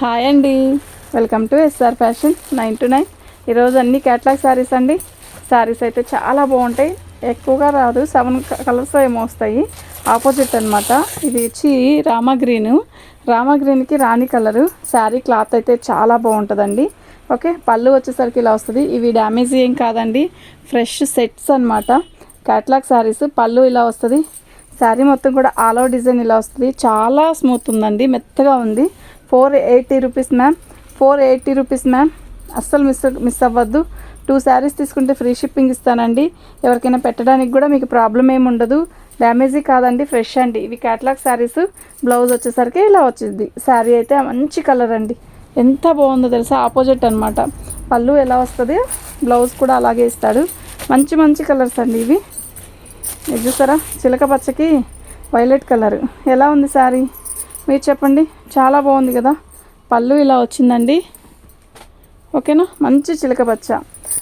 Hi అండి. Welcome to SR fashion nine two nine. ఈరోజు అన్ని క్యాట్లాగ్ శారీస్ అండి. శారీస్ అయితే చాలా బాగుంటాయి. ఎక్కువగా రాదు. సెవెన్ కలర్స్ ఏమో వస్తాయి. ఆపోజిట్ అనమాట ఇది వచ్చి రామా గ్రీన్. రామా గ్రీన్కి రాణి కలరు. శారీ క్లాత్ అయితే చాలా బాగుంటుందండి. ఓకే పళ్ళు వచ్చేసరికి ఇలా వస్తుంది. ఇవి డ్యామేజ్ ఏం కాదండి. ఫ్రెష్ సెట్స్ అనమాట క్యాట్లాగ్ శారీస్ పళ్ళు ఇలా వస్తుంది. శారీ మొత్తం కూడా ఆల్ ఓవర్ డిజైన్ ఇలా వస్తుంది. చాలా స్మూత్ ఉందండి. మెత్తగా ఉంది. Four eighty rupees ma'am. Four eighty rupees ma'am. అస్సలు మిస్ మిస్ అవ్వద్దు. టూ శారీస్ తీసుకుంటే ఫ్రీ షిప్పింగ్ ఇస్తానండి. ఎవరికైనా పెట్టడానికి కూడా మీకు ప్రాబ్లం ఏమి ఉండదు. డ్యామేజీ కాదండి ఫ్రెష్ అండి. ఇవి క్యాట్లాగ్ శారీస్. బ్లౌజ్ వచ్చేసరికి ఇలా వచ్చింది. శారీ అయితే మంచి కలర్ అండి. ఎంత బాగుందో తెలుసా? ఆపోజిట్ అనమాట పళ్ళు ఎలా వస్తుంది? బ్లౌజ్ కూడా అలాగే ఇస్తాడు. మంచి మంచి కలర్స్ అండి ఇవి. ఇది చూసారా? చిలక పచ్చకి వైలెట్ కలర్. ఎలా ఉంది శారీ? మీరు చెప్పండి. చాలా బాగుంది కదా. పళ్ళు ఇలా వచ్చిందండి. ఓకేనా? మంచి చిలకపచ్చ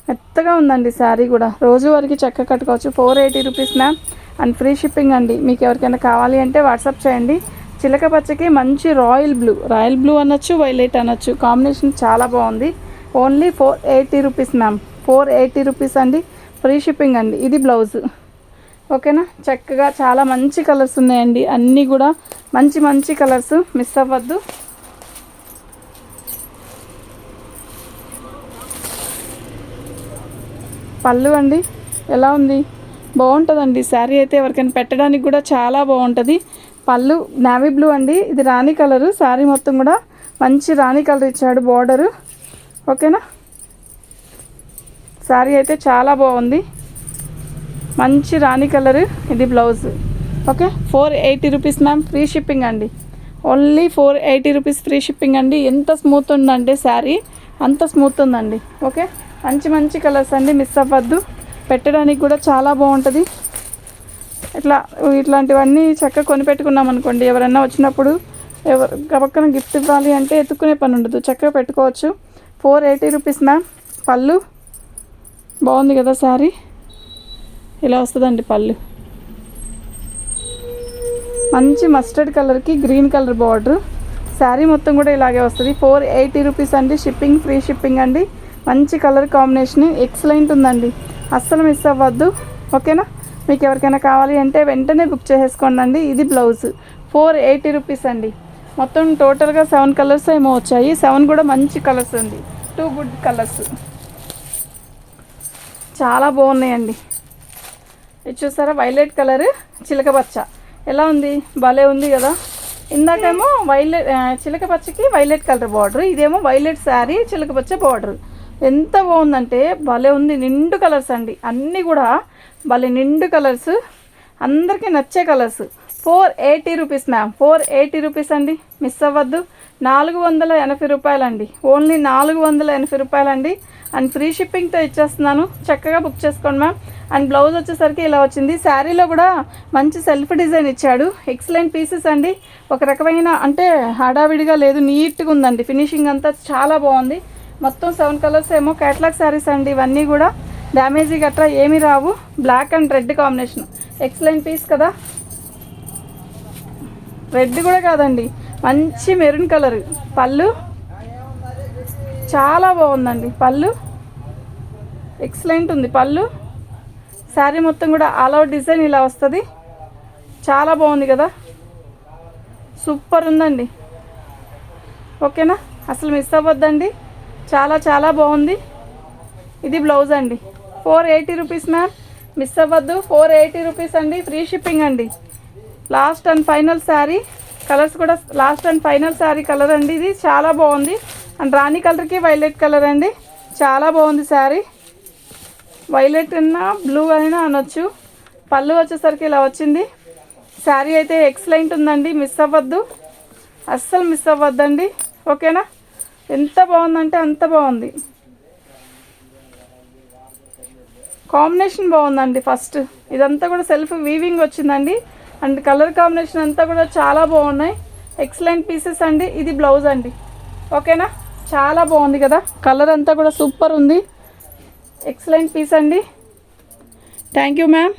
మెత్తగా ఉందండి శారీ కూడా. రోజువారికి చెక్క కట్టుకోవచ్చు. Four eighty rupees ma'am. And free shipping అండి. మీకు ఎవరికైనా కావాలి అంటే వాట్సాప్ చేయండి. చిలక పచ్చకి మంచి రాయల్ బ్లూ. రాయల్ బ్లూ అనొచ్చు వైలెట్ అనొచ్చు. కాంబినేషన్ చాలా బాగుంది. Only four eighty rupees ma'am. Four eighty rupees అండి. ఫ్రీ షిప్పింగ్ అండి. ఇది బ్లౌజ్. ఓకేనా? చక్కగా చాలా మంచి కలర్స్ ఉన్నాయండి. అన్నీ కూడా మంచి మంచి కలర్స్ మిస్ అవ్వద్దు. పళ్ళు అండి. ఎలా ఉంది? బాగుంటుందండి. శారీ అయితే ఎవరికైనా పెట్టడానికి కూడా చాలా బాగుంటుంది. పళ్ళు నావీ బ్లూ అండి. ఇది రాణి కలరు. శారీ మొత్తం కూడా మంచి రాణి కలర్ ఇచ్చాడు బార్డరు ఓకేనా? శారీ అయితే చాలా బాగుంది. మంచి రాణి కలర్ ఇది blouse. Okay? Four eighty rupees ma'am free shipping అండి. Only four eighty rupees free shipping అండి. ఎంత స్మూత్ ఉందంటే శారీ అంత స్మూత్ ఉందండి. ఓకే? మంచి మంచి కలర్స్ అండి. మిస్ అవ్వద్దు. పెట్టడానికి కూడా చాలా బాగుంటుంది. ఇట్లా ఇట్లాంటివన్నీ చక్కగా కొనిపెట్టుకున్నాం అనుకోండి. ఎవరైనా వచ్చినప్పుడు ఎవరు గబక్కన గిఫ్ట్ ఇవ్వాలి అంటే ఎత్తుకునే పని ఉండదు. చక్కగా పెట్టుకోవచ్చు. ఫోర్ ఎయిటీ రూపీస్ మ్యామ్ పళ్ళు. బాగుంది కదా శారీ? ఇలా వస్తుందండి పళ్ళు? మంచి మస్టర్డ్ కలర్కి గ్రీన్ కలర్ బార్డర్ శారీ మొత్తం కూడా ఇలాగే వస్తుంది. ఫోర్ ఎయిటీ రూపీస్ అండి. షిప్పింగ్ ఫ్రీ షిప్పింగ్ అండి. మంచి కలర్ కాంబినేషన్ ఎక్సలెంట్ ఉందండి. అస్సలు మిస్ అవ్వద్దు. ఓకేనా మీకు ఎవరికైనా కావాలి అంటే వెంటనే బుక్ చేసేసుకోండి అండి ఇది బ్లౌజ్ ఫోర్ ఎయిటీ రూపీస్ అండి. మొత్తం టోటల్గా సెవెన్ కలర్స్ ఏమో వచ్చాయి. సెవెన్ కూడా మంచి కలర్స్ ఉంది టూ గుడ్ కలర్స్ చాలా బాగున్నాయండి. ఇది చూసారా? వైలెట్ కలర్ చిలకపచ్చ ఎలా ఉంది? భలే ఉంది కదా. ఇందాకేమో వైలెట్ చిలక పచ్చకి వైలెట్ కలర్ బార్డర్ ఇదేమో వైలెట్ శారీ చిలకపచ్చ బార్డర్ ఎంత బాగుందంటే భలే ఉంది. నిండు కలర్స్ అండి. అన్నీ కూడా భలే నిండు కలర్స్ అందరికీ నచ్చే colours four eighty rupees ma'am. Four eighty rupees అండి. మిస్ అవ్వద్దు. నాలుగు వందల ఎనభై రూపాయలండి. ఓన్లీ నాలుగు వందల ఎనభై రూపాయలండి. అండ్ ఫ్రీ షిప్పింగ్తో ఇచ్చేస్తున్నాను. చక్కగా బుక్ చేసుకోండి మ్యామ్. అండ్ బ్లౌజ్ వచ్చేసరికి ఇలా వచ్చింది. శారీలో కూడా మంచి సెల్ఫ్ డిజైన్ ఇచ్చాడు. ఎక్సలెంట్ పీసెస్ అండి. ఒక రకమైన అంటే హడావిడిగా లేదు. నీట్గా ఉందండి. ఫినిషింగ్ అంతా చాలా బాగుంది. మొత్తం సెవెన్ కలర్స్ ఏమో క్యాట్లాగ్ శారీస్ అండి. ఇవన్నీ కూడా డ్యామేజీ గట్రా ఏమీ రావు. Black and red combination. Excellent piece కదా. రెడ్ కూడా కాదండి. మంచి మెరూన్ కలర్. పళ్ళు చాలా బాగుందండి. పళ్ళు ఎక్సలెంట్ ఉంది. పళ్ళు శారీ మొత్తం కూడా ఆల్ అవుట్ డిజైన్ ఇలా వస్తుంది. చాలా బాగుంది కదా. సూపర్ ఉందండి. ఓకేనా? అసలు మిస్ అవ్వద్దండి. చాలా చాలా బాగుంది. ఇది బ్లౌజ్ అండి. Four eighty rupees ma'am. Miss అవ్వద్దు. ఫోర్ ఎయిటీ రూపీస్ అండి. ఫ్రీ షిప్పింగ్ అండి. Last and final sari. Colours కూడా last and final sari colour అండి ఇది. చాలా బాగుంది. అండ్ రాణి కలర్కి వైలెట్ కలర్ అండి. చాలా బాగుంది శారీ. వైలెట్ అయినా బ్లూ అయినా అనొచ్చు. పళ్ళు వచ్చేసరికి ఇలా వచ్చింది. శారీ అయితే ఎక్సలెంట్ ఉందండి. మిస్ అవ్వద్దు. అస్సలు మిస్ అవ్వద్దండి. ఓకేనా? ఎంత బాగుందంటే అంత బాగుంది. కాంబినేషన్ బాగుందండి ఫస్ట్. ఇదంతా కూడా సెల్ఫ్ వీవింగ్ వచ్చిందండి. అండ్ కలర్ కాంబినేషన్ అంతా కూడా చాలా బాగున్నాయి. ఎక్సలెంట్ పీసెస్ అండి. ఇది బ్లౌజ్ అండి. ఓకేనా? చాలా బాగుంది కదా? కలర్ అంతా కూడా సూపర్ ఉంది. ఎక్సలెంట్ పీస్ అండి. Thank you ma'am